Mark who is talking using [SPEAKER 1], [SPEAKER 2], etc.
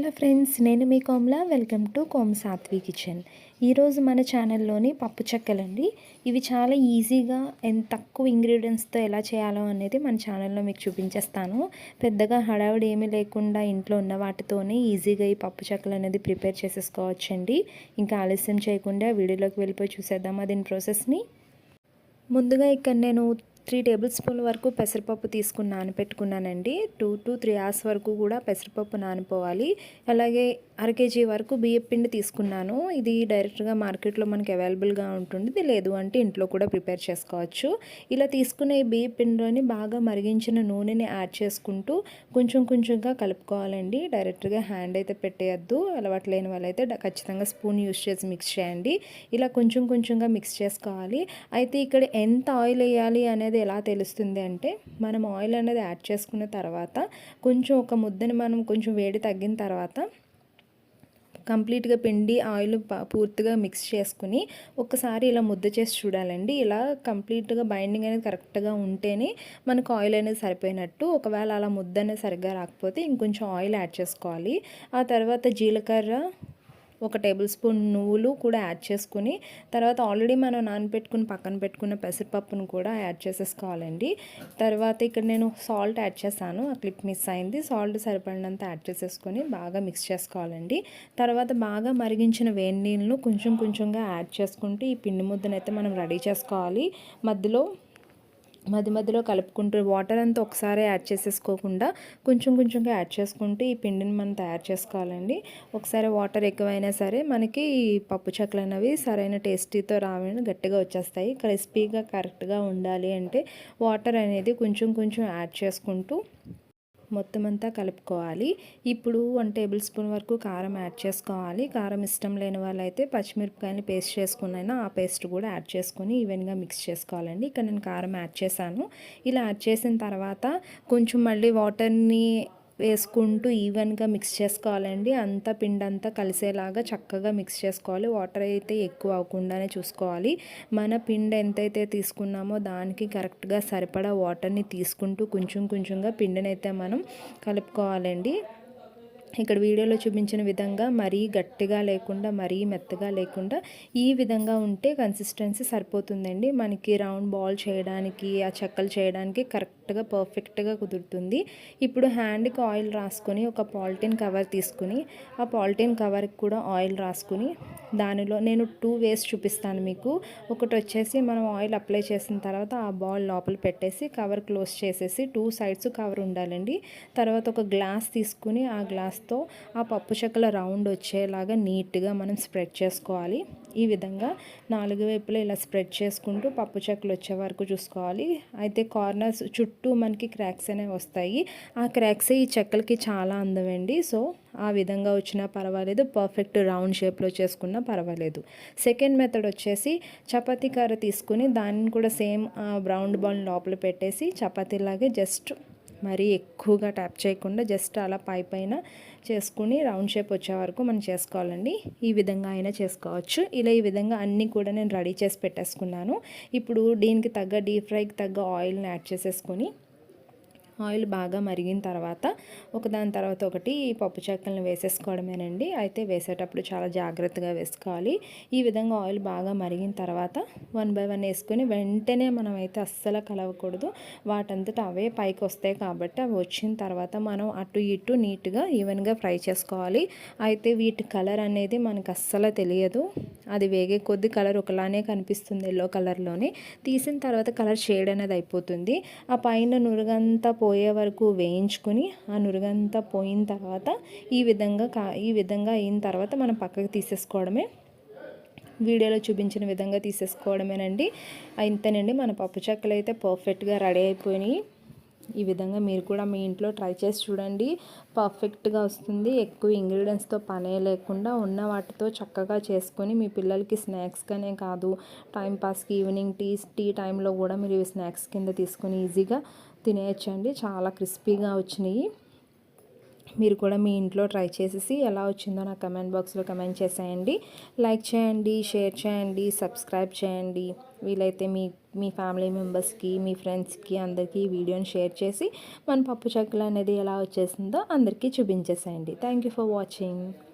[SPEAKER 1] Hello friends నేను మీ Komla. Welcome to Kom Sathvi kitchen. ఈరోజు మన ఛానల్లోని పప్పు చెక్కలండి. ఇవి చాలా ఈజీగా ఎంత తక్కువ ఇంగ్రీడియంట్స్తో ఎలా చేయాలో అనేది మన ఛానల్లో మీకు చూపించేస్తాను. పెద్దగా హడావిడి ఏమీ లేకుండా ఇంట్లో ఉన్న వాటితోనే ఈజీగా ఈ పప్పు చెక్కలు అనేది ప్రిపేర్ చేసేసుకోవచ్చండి. ఇంకా ఆలస్యం చేయకుండా వీడియోలోకి వెళ్ళిపోయి చూసేద్దామా దీని ప్రాసెస్ని. ముందుగా ఇక్కడ నేను త్రీ టేబుల్ స్పూన్ వరకు పెసరపప్పు తీసుకుని నానపెట్టుకున్నానండి టూ టు త్రీ అవర్స్ వరకు కూడా పెసరపప్పు నానిపోవాలి. అలాగే అర కేజీ వరకు బియ్యం పిండి తీసుకున్నాను. ఇది డైరెక్ట్గా మార్కెట్లో మనకి అవైలబుల్గా ఉంటుంది. లేదు అంటే ఇంట్లో కూడా ప్రిపేర్ చేసుకోవచ్చు. ఇలా తీసుకునే ఈ బియ్యం పిండిలోని బాగా మరిగించిన నూనెని యాడ్ చేసుకుంటూ కొంచెం కొంచెంగా కలుపుకోవాలండి. డైరెక్ట్గా హ్యాండ్ అయితే పెట్టేయద్దు. అలవాటు లేని వాళ్ళైతే ఖచ్చితంగా స్పూన్ యూస్ చేసి మిక్స్ చేయండి. ఇలా కొంచెం కొంచెంగా మిక్స్ చేసుకోవాలి. అయితే ఇక్కడ ఎంత ఆయిల్ వేయాలి అనేది ఎలా తెలుస్తుంది అంటే మనం ఆయిల్ అనేది యాడ్ చేసుకున్న తర్వాత కొంచెం ఒక ముద్దని మనం కొంచెం వేడి తగ్గిన తర్వాత కంప్లీట్గా పిండి ఆయిల్ పూర్తిగా మిక్స్ చేసుకుని ఒకసారి ఇలా ముద్ద చేసి చూడాలండి. ఇలా కంప్లీట్గా బైండింగ్ అనేది కరెక్ట్గా ఉంటేనే మనకు ఆయిల్ అనేది సరిపోయినట్టు. ఒకవేళ అలా ముద్ద అనేది సరిగ్గా రాకపోతే ఇంకొంచెం ఆయిల్ యాడ్ చేసుకోవాలి. ఆ తర్వాత జీలకర్ర ఒక టేబుల్ స్పూన్ నువ్వులు కూడా యాడ్ చేసుకుని తర్వాత ఆల్రెడీ మనం నానబెట్టుకుని పక్కన పెట్టుకున్న పెసరపప్పును కూడా యాడ్ చేసేసుకోవాలండి. తర్వాత ఇక్కడ నేను సాల్ట్ యాడ్ చేశాను ఆ క్లిప్ మిస్ అయింది. సాల్ట్ సరిపడినంత యాడ్ చేసేసుకొని బాగా మిక్స్ చేసుకోవాలండి. తర్వాత బాగా మరిగించిన వేడి నీళ్ళను కొంచెం కొంచెంగా యాడ్ చేసుకుంటూ ఈ పిండి ముద్దనైతే మనం రెడీ చేసుకోవాలి. మధ్యలో మధ్య మధ్యలో కలుపుకుంటూ వాటర్ అంతా ఒకసారి యాడ్ చేసేసుకోకుండా కొంచెం కొంచెంగా యాడ్ చేసుకుంటూ ఈ పిండిని మనం తయారు చేసుకోవాలండి. ఒకసారి వాటర్ ఎక్కువైనా సరే మనకి ఈ పప్పు చెక్కలు అనేవి సరైన టేస్టీతో రావని గట్టిగా వచ్చేస్తాయి. క్రిస్పీగా కరెక్ట్గా ఉండాలి అంటే వాటర్ అనేది కొంచెం కొంచెం యాడ్ చేసుకుంటూ మొత్తం అంతా కలుపుకోవాలి. ఇప్పుడు వన్ టేబుల్ స్పూన్ వరకు కారం యాడ్ చేసుకోవాలి. కారం ఇష్టం లేని వాళ్ళైతే పచ్చిమిరపకాయని పేస్ట్ చేసుకున్నైనా ఆ పేస్ట్ కూడా యాడ్ చేసుకొని ఈవెన్గా మిక్స్ చేసుకోవాలండి. ఇక్కడ నేను కారం యాడ్ చేశాను. ఇలా యాడ్ చేసిన తర్వాత కొంచెం మళ్ళీ వాటర్ని వేసుకుంటూ ఈవెన్గా మిక్స్ చేసుకోవాలండి. అంతా పిండి అంతా కలిసేలాగా చక్కగా మిక్స్ చేసుకోవాలి. వాటర్ అయితే ఎక్కువ అవ్వకుండానే చూసుకోవాలి. మన పిండి ఎంతైతే తీసుకున్నామో దానికి కరెక్ట్గా సరిపడా వాటర్ని తీసుకుంటూ కొంచెం కొంచెంగా పిండిని అయితే మనం కలుపుకోవాలండి. ఇక్కడ వీడియోలో చూపించిన విధంగా మరీ గట్టిగా లేకుండా మరీ మెత్తగా లేకుండా ఈ విధంగా ఉంటే కన్సిస్టెన్సీ సరిపోతుందండి. మనకి రౌండ్ బాల్ చేయడానికి ఆ చెక్కలు చేయడానికి కరెక్ట్గా పర్ఫెక్ట్గా కుదురుతుంది. ఇప్పుడు హ్యాండ్కి ఆయిల్ రాసుకొని ఒక పాలిథిన్ కవర్ తీసుకుని ఆ పాలిథిన్ కవర్కి కూడా ఆయిల్ రాసుకుని దానిలో నేను టూ వేస్ చూపిస్తాను మీకు. ఒకటి వచ్చేసి మనం ఆయిల్ అప్లై చేసిన తర్వాత ఆ బాల్ లోపల పెట్టేసి కవర్ క్లోజ్ చేసేసి టూ సైడ్స్ కవర్ ఉండాలండి. తర్వాత ఒక గ్లాస్ తీసుకుని ఆ గ్లాస్తో ఆ పప్పు చెక్కల రౌండ్ వచ్చేలాగా నీట్గా మనం స్ప్రెడ్ చేసుకోవాలి. ఈ విధంగా నాలుగు వైపులా ఇలా స్ప్రెడ్ చేసుకుంటూ పప్పు చెక్కలు వచ్చే వరకు చూసుకోవాలి. అయితే కార్నర్స్ చుట్టూ మనకి క్రాక్స్ అనేవి వస్తాయి. ఆ క్రాక్స్ ఈ చెక్కలకి చాలా అందమండి సో ఆ విధంగా వచ్చినా పర్వాలేదు పర్ఫెక్ట్ రౌండ్ షేప్లో చేసుకున్నా పర్వాలేదు. సెకండ్ మెథడ్ వచ్చేసి చపాతీ కర్ర తీసుకుని దాన్ని కూడా సేమ్ బ్రౌన్ బాల్ లోపల పెట్టేసి చపాతీలాగే జస్ట్ మరీ ఎక్కువగా ట్యాప్ చేయకుండా జస్ట్ అలా పై పైన చేసుకుని రౌండ్ షేప్ వచ్చే వరకు మనం చేసుకోవాలండి. ఈ విధంగా అయినా చేసుకోవచ్చు. ఇలా ఈ విధంగా అన్నీ కూడా నేను రెడీ చేసి పెట్టేసుకున్నాను. ఇప్పుడు దీనికి తగ్గ డీప్ ఫ్రైకి తగ్గ ఆయిల్ని యాడ్ చేసేసుకొని ఆయిల్ బాగా మరిగిన తర్వాత ఒకదాని తర్వాత ఒకటి పప్పు చెక్కలను వేసేసుకోవడమేనండి. అయితే వేసేటప్పుడు చాలా జాగ్రత్తగా వేసుకోవాలి. ఈ విధంగా ఆయిల్ బాగా మరిగిన తర్వాత వన్ బై వన్ వేసుకొని వెంటనే మనం అయితే అస్సలు కలవకూడదు. వాటంతటా అవే పైకి వస్తాయి కాబట్టి అవి వచ్చిన తర్వాత మనం అటు ఇటు నీట్గా ఈవెన్గా ఫ్రై చేసుకోవాలి. అయితే వీటి కలర్ అనేది మనకు అస్సలు తెలియదు. అది వేగే కొద్ది కలర్ ఒకలానే కనిపిస్తుంది ఎల్లో కలర్లోనే. తీసిన తర్వాత కలర్ షేడ్ అనేది అయిపోతుంది. ఆ పైన నురుగంతా పో పోయే వరకు వేయించుకొని ఆ నురుగంతా పోయిన తర్వాత ఈ విధంగా కా ఈ విధంగా అయిన తర్వాత మనం పక్కకు తీసేసుకోవడమే. వీడియోలో చూపించిన విధంగా తీసేసుకోవడమేనండి. ఇంతేనండి మన పప్పు చెక్కలు అయితే పర్ఫెక్ట్గా రెడీ అయిపోయినాయి. ఈ విధంగా మీరు కూడా మీ ఇంట్లో ట్రై చేసి చూడండి. పర్ఫెక్ట్గా వస్తుంది. ఎక్కువ ఇంగ్రీడియంట్స్తో పనే లేకుండా ఉన్న వాటితో చక్కగా చేసుకొని మీ పిల్లలకి స్నాక్స్గానే కాదు టైంపాస్కి ఈవినింగ్ టీ టీ టైంలో కూడా మీరు స్నాక్స్ కింద తీసుకొని ఈజీగా తినేయచ్చండి. చాలా క్రిస్పీగా వచ్చినాయి. మీరు కూడా మీ ఇంట్లో ట్రై చేసేసి ఎలా వచ్చిందో నా కమెంట్ బాక్స్లో కమెంట్ చేసేయండి. లైక్ చేయండి షేర్ చేయండి సబ్స్క్రైబ్ చేయండి. వీలైతే మీ మీ ఫ్యామిలీ మెంబర్స్కి మీ ఫ్రెండ్స్కి అందరికీ ఈ వీడియోని షేర్ చేసి మన పప్పు చెక్కలు అనేది ఎలా వచ్చేసిందో అందరికీ చూపించేసేయండి. Thank you for watching.